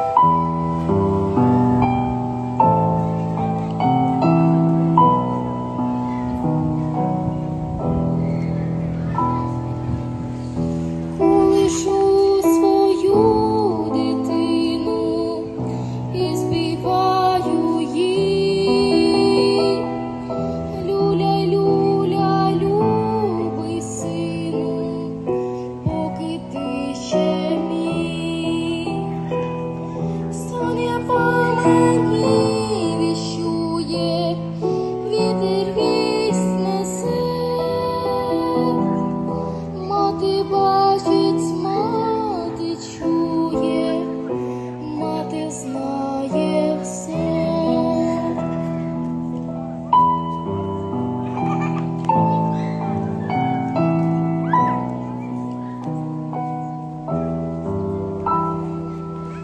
you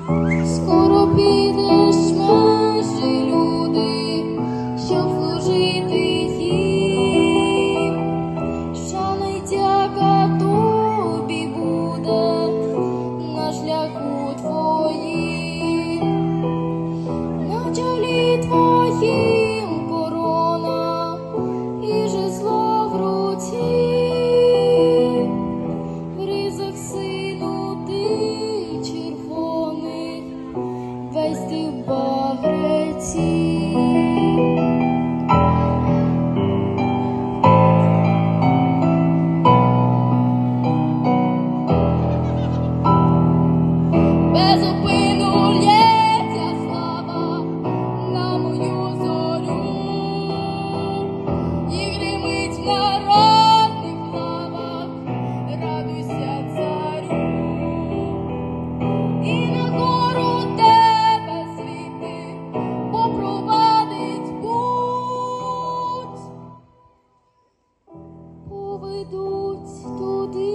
School. Весь ти в. Поведуть туди.